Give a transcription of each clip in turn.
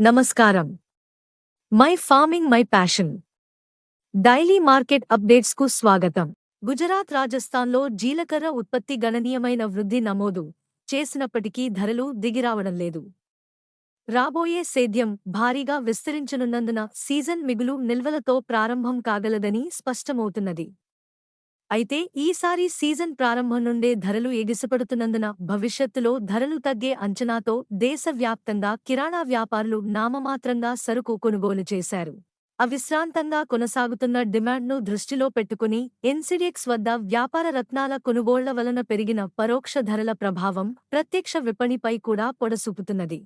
నమస్కారం. My farming my passion. Daily market అప్డేట్స్కు స్వాగతం. గుజరాత్ రాజస్థాన్లో జీలకర్ర ఉత్పత్తి గణనీయమైన వృద్ధి నమోదు చేసినప్పటికీ ధరలు దిగిరావడం లేదు. రాబోయే సేద్యం భారీగా విస్తరించనున్నందున సీజన్ మిగులు నిల్వలతో ప్రారంభం కాగలదని స్పష్టమవుతున్నది. అయితే ఈసారి సీజన్ ప్రారంభం నుండే ధరలు ఎగిసిపడుతున్నందున భవిష్యత్తులో ధరలు తగ్గే అంచనాతో దేశవ్యాప్తంగా కిరాణా వ్యాపారులు నామమాత్రంగా సరుకు కొనుగోలు చేశారు. అవిశ్రాంతంగా కొనసాగుతున్న డిమాండ్ను దృష్టిలో పెట్టుకుని ఎన్సిడెక్స్ వద్ద వ్యాపార రత్నాల కొనుగోళ్ళ వలన పెరిగిన పరోక్ష ధరల ప్రభావం ప్రత్యక్ష విపణిపై కూడా పొడసూపుతున్నది.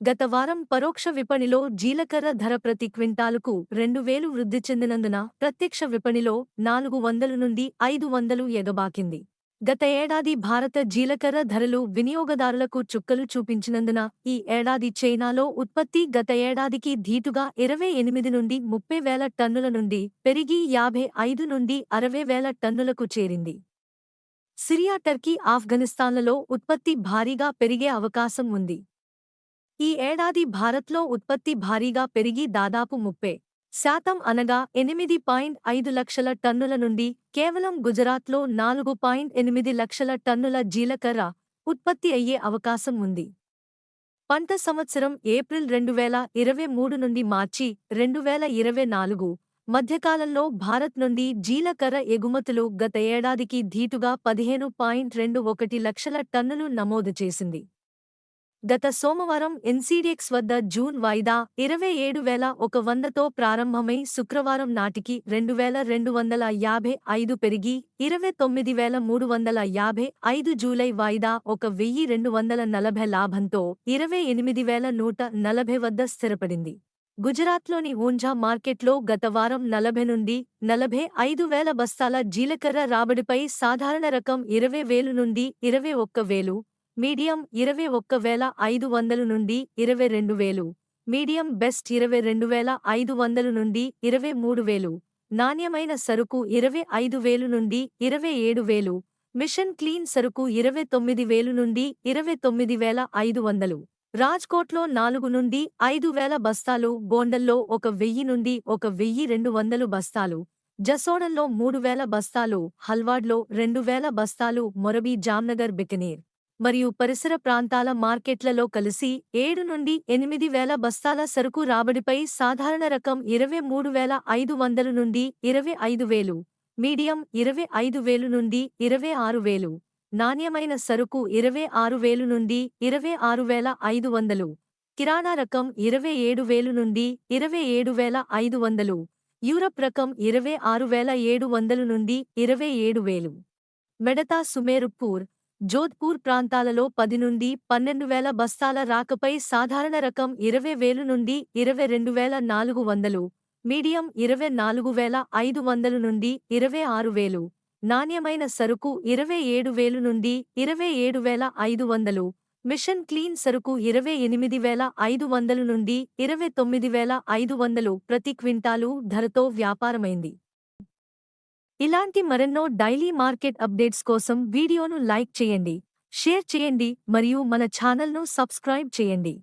గత వారం పరోక్ష విపణిలో జీలకర్ర ధర ప్రతి క్వింటాలుకు రెండు వేలు వృద్ధి చెందినందున ప్రత్యక్ష విపణిలో నాలుగు వందలు నుండి ఐదు వందలు ఎగబాకింది. గత ఏడాది భారత జీలకర్ర ధరలు వినియోగదారులకు చుక్కలు చూపించినందున ఈ ఏడాది చైనాలో ఉత్పత్తి గత ఏడాదికి ధీటుగా ఇరవై ఎనిమిది నుండి ముప్పై వేల టన్నుల నుండి పెరిగి యాభై ఐదు నుండి అరవై వేల టన్నులకు చేరింది. సిరియా టర్కీ ఆఫ్ఘనిస్తాన్లలో ఉత్పత్తి భారీగా పెరిగే అవకాశం ఉంది. ఈ ఏడాది భారత్లో ఉత్పత్తి భారీగా పెరిగి దాదాపు ముప్పై శాతం అనగా ఎనిమిది పాయింట్ ఐదు లక్షల టన్నుల నుండి కేవలం గుజరాత్లో నాలుగు పాయింట్ ఎనిమిది లక్షల టన్నుల జీలకర్ర ఉత్పత్తి అయ్యే అవకాశం ఉంది. పంట సంవత్సరం ఏప్రిల్ రెండు వేల ఇరవై మూడు నుండి మార్చి రెండు వేల ఇరవై నాలుగు మధ్యకాలంలో భారత్ నుండి జీలకర్ర ఎగుమతులు గత ఏడాదికి ధీటుగా పదిహేను పాయింట్ రెండు ఒకటి లక్షల టన్నులు నమోదు చేసింది. గత సోమవారం ఎన్సీడీఎక్స్ వద్ద జూన్ వాయిదా ఇరవై ఏడు వేల ఒక వందతో ప్రారంభమై శుక్రవారం నాటికి రెండు వేల రెండు వందల యాభై ఐదు పెరిగి ఇరవై తొమ్మిది వేల మూడు వందల యాభై ఐదు జూలై వాయిదా ఒక వెయ్యి రెండు వందల నలభై లాభంతో ఇరవై ఎనిమిది వేల నూట నలభై వద్ద స్థిరపడింది. గుజరాత్లోని ఊంఝా మార్కెట్లో గత వారం నలభై నుండి నలభై ఐదు వేల బస్తాల జీలకర్ర రాబడిపై సాధారణ రకం ఇరవై వేలు నుండి ఇరవై ఒక్క వేలు మీడియం ఇరవై ఒక్క వేల ఐదు వందలు నుండి ఇరవై రెండు వేలు. మీడియం బెస్ట్ ఇరవై రెండు వేల ఐదు వందలు నుండి ఇరవై మూడు వేలు. నాణ్యమైన సరుకు ఇరవై ఐదు వేలు నుండి ఇరవై ఏడు వేలు. మిషన్ క్లీన్ సరుకు ఇరవై తొమ్మిది వేలు నుండి ఇరవై తొమ్మిది వేల ఐదు వందలు. రాజ్కోట్లో నాలుగు నుండి ఐదు వేల బస్తాలు గోండల్లో ఒక వెయ్యి నుండి ఒక వెయ్యి రెండు వందలు బస్తాలు. జసోడంలో మూడు వేల బస్తాలు హల్వాడ్లో రెండు వేల బస్తాలు మొరబీ జామ్నగర్ బికనీర్. మరియు పరిసర ప్రాంతాల మార్కెట్లలో కలిసి ఏడు నుండి ఎనిమిది వేల బస్తాల సరుకు రాబడిపై సాధారణ రకం ఇరవై మూడు వేల ఐదు వందలు నుండి ఇరవై ఐదు వేలు మీడియం ఇరవై ఐదు వేలు నుండి ఇరవై ఆరు వేలు నాణ్యమైన సరుకు ఇరవై ఆరు వేలు నుండి ఇరవై ఆరు వేల ఐదు వందలు కిరాణా రకం ఇరవై ఏడు వేలు నుండి ఇరవై ఏడు వేల ఐదు వందలు యూరప్ రకం ఇరవై ఆరు వేల ఏడు వందలు నుండి ఇరవై ఏడు వేలు. మెడతా సుమేరుపూర్ జోధ్పూర్ ప్రాంతాలలో పది నుండి పన్నెండు వేల బస్తాల రాకపై సాధారణ రకం ఇరవై వేలు నుండి ఇరవై రెండు వేల నాలుగు వందలు మీడియం ఇరవై నాలుగు వేల ఐదు వందలు నుండి ఇరవై ఆరు వేలు నాణ్యమైన సరుకు ఇరవై ఏడు వేలు నుండి ఇరవై ఏడు వేల ఐదు వందలు మిషన్ క్లీన్ సరుకు ఇరవై ఎనిమిది వేల ఐదు వందలు నుండి ఇరవై తొమ్మిది వేల ఐదు వందలు ప్రతి క్వింటాలు ధరతో వ్యాపారమైంది. ఇలాంటి మరెన్నో డైలీ మార్కెట్ అప్డేట్స్ కోసం వీడియోను లైక్ చేయండి షేర్ చేయండి మరియు మన ఛానల్ను సబ్స్క్రైబ్ చేయండి.